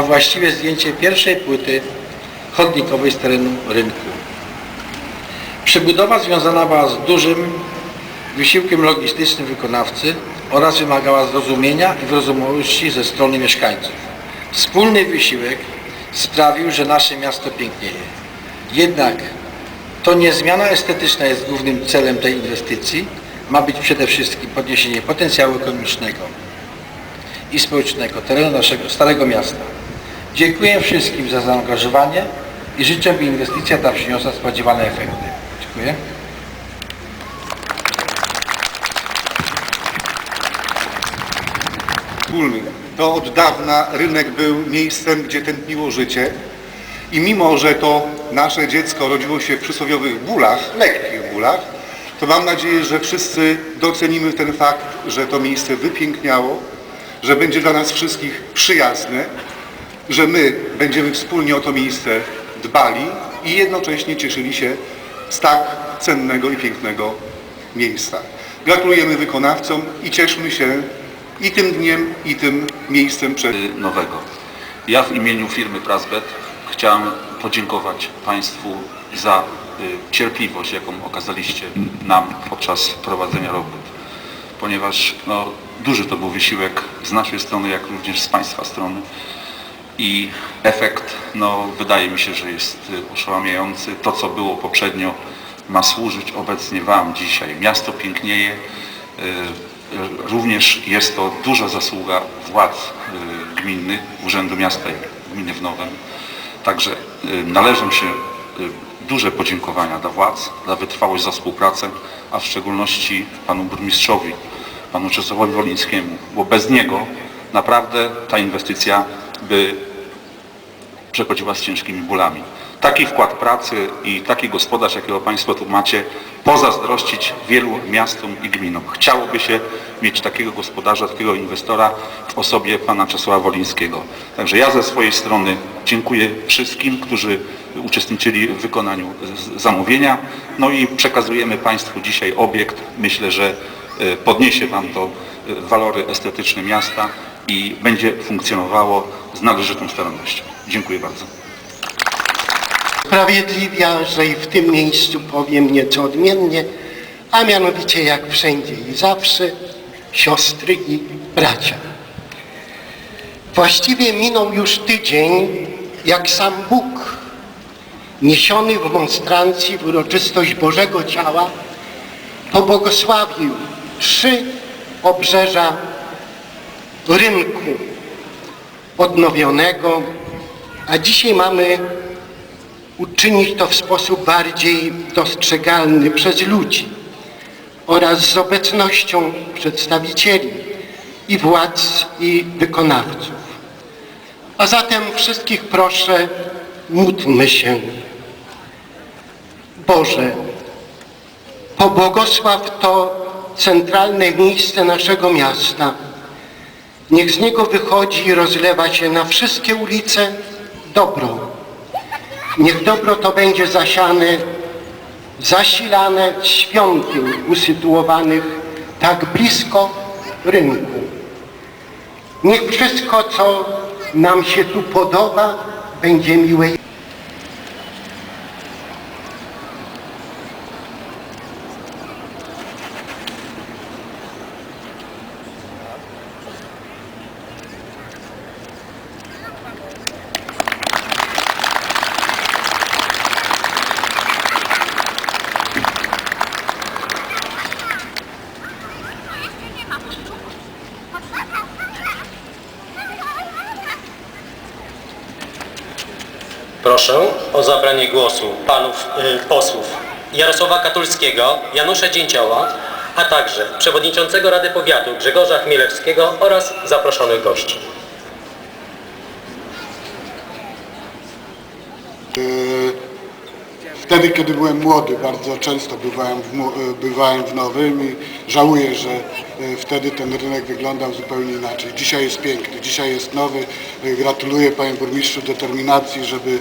a właściwie zdjęcie pierwszej płyty chodnikowej z terenu rynku. Przebudowa związana była z dużym wysiłkiem logistycznym wykonawcy oraz wymagała zrozumienia i wyrozumiałości ze strony mieszkańców. Wspólny wysiłek sprawił, że nasze miasto pięknieje. Jednak to nie zmiana estetyczna jest głównym celem tej inwestycji, ma być przede wszystkim podniesienie potencjału ekonomicznego i społecznego terenu naszego Starego Miasta. Dziękuję wszystkim za zaangażowanie i życzę, by inwestycja ta przyniosła spodziewane efekty. Dziękuję. wspólny. To od dawna rynek był miejscem, gdzie tętniło życie i mimo, że to nasze dziecko rodziło się w przysłowiowych bólach, lekkich bólach, to mam nadzieję, że wszyscy docenimy ten fakt, że to miejsce wypiękniało, że będzie dla nas wszystkich przyjazne, że my będziemy wspólnie o to miejsce dbali i jednocześnie cieszyli się z tak cennego i pięknego miejsca. Gratulujemy wykonawcom i cieszmy się i tym dniem, i tym miejscem przed nowego. Ja w imieniu firmy Prasbet chciałem podziękować Państwu za y, cierpliwość, jaką okazaliście nam podczas prowadzenia robót, ponieważ no, duży to był wysiłek z naszej strony, jak również z Państwa strony i efekt no, wydaje mi się, że jest oszałamiający. To, co było poprzednio, ma służyć obecnie Wam dzisiaj. Miasto pięknieje, y, Również jest to duża zasługa władz y, gminnych, Urzędu Miasta i Gminy w Nowem. Także y, należą się duże podziękowania dla władz, za wytrwałość, za współpracę, a w szczególności panu burmistrzowi, panu Czesławowi Wolińskiemu, bo bez niego naprawdę ta inwestycja by przechodziła z ciężkimi bólami. Taki wkład pracy i taki gospodarz, jakiego Państwo tu macie, pozazdrościć wielu miastom i gminom. Chciałoby się mieć takiego gospodarza, takiego inwestora w osobie pana Czesława Wolińskiego. Także ja ze swojej strony dziękuję wszystkim, którzy uczestniczyli w wykonaniu zamówienia. No i przekazujemy Państwu dzisiaj obiekt. Myślę, że e, podniesie Wam to e, walory estetyczne miasta i będzie funkcjonowało z należytą starannością. Dziękuję bardzo. Sprawiedliwia, że i w tym miejscu powiem nieco odmiennie, a mianowicie jak wszędzie i zawsze, siostry i bracia. Właściwie minął już tydzień, jak sam Bóg, niesiony w monstrancji w uroczystość Bożego Ciała, pobłogosławił trzy obrzeża rynku odnowionego, a dzisiaj mamy uczynić to w sposób bardziej dostrzegalny przez ludzi oraz z obecnością przedstawicieli i władz i wykonawców. A zatem wszystkich proszę, módlmy się. Boże, pobłogosław to centralne miejsce naszego miasta. Niech z niego wychodzi i rozlewa się na wszystkie ulice dobro. Niech dobro to będzie zasiane, zasilane świątyń usytuowanych tak blisko rynku. Niech wszystko, co nam się tu podoba, będzie miłe. Proszę o zabranie głosu panów y, posłów Jarosława Katulskiego, Janusza Dzięcioła, a także przewodniczącego Rady Powiatu Grzegorza Chmielewskiego oraz zaproszonych gości. Wtedy, kiedy byłem młody, bardzo często bywałem w, Mu- bywałem w Nowym i żałuję, że e, wtedy ten rynek wyglądał zupełnie inaczej. Dzisiaj jest piękny, dzisiaj jest nowy. E, Gratuluję Panie Burmistrzu determinacji, żeby,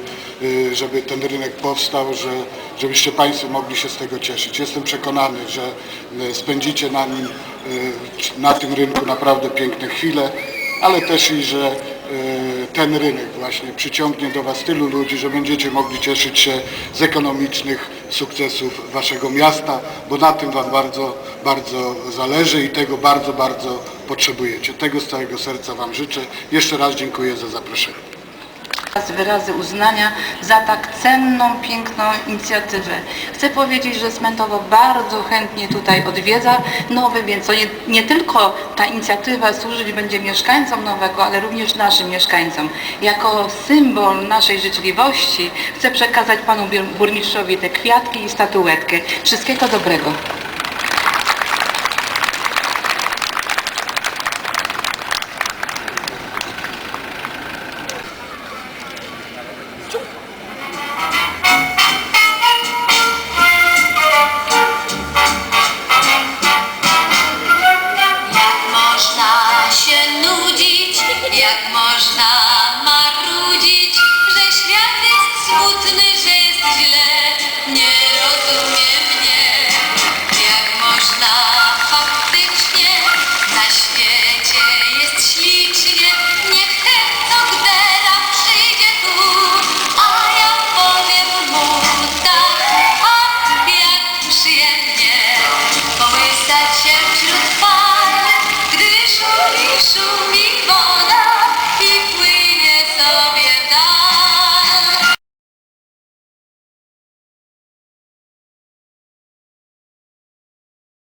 e, żeby ten rynek powstał, że, żebyście Państwo mogli się z tego cieszyć. Jestem przekonany, że e, spędzicie na nim, e, na tym rynku naprawdę piękne chwile, ale też i, że ten rynek właśnie przyciągnie do Was tylu ludzi, że będziecie mogli cieszyć się z ekonomicznych sukcesów Waszego miasta, bo na tym Wam bardzo, bardzo zależy i tego bardzo, bardzo potrzebujecie. Tego z całego serca Wam życzę. Jeszcze raz dziękuję za zaproszenie. Wyrazy- uznania za tak cenną, piękną inicjatywę. Chcę powiedzieć, że Smentowo bardzo chętnie tutaj odwiedza Nowy, więc to nie, nie tylko ta inicjatywa służyć będzie mieszkańcom Nowego, ale również naszym mieszkańcom. Jako symbol naszej życzliwości chcę przekazać panu burmistrzowi te kwiatki i statuetkę. Wszystkiego dobrego. jak można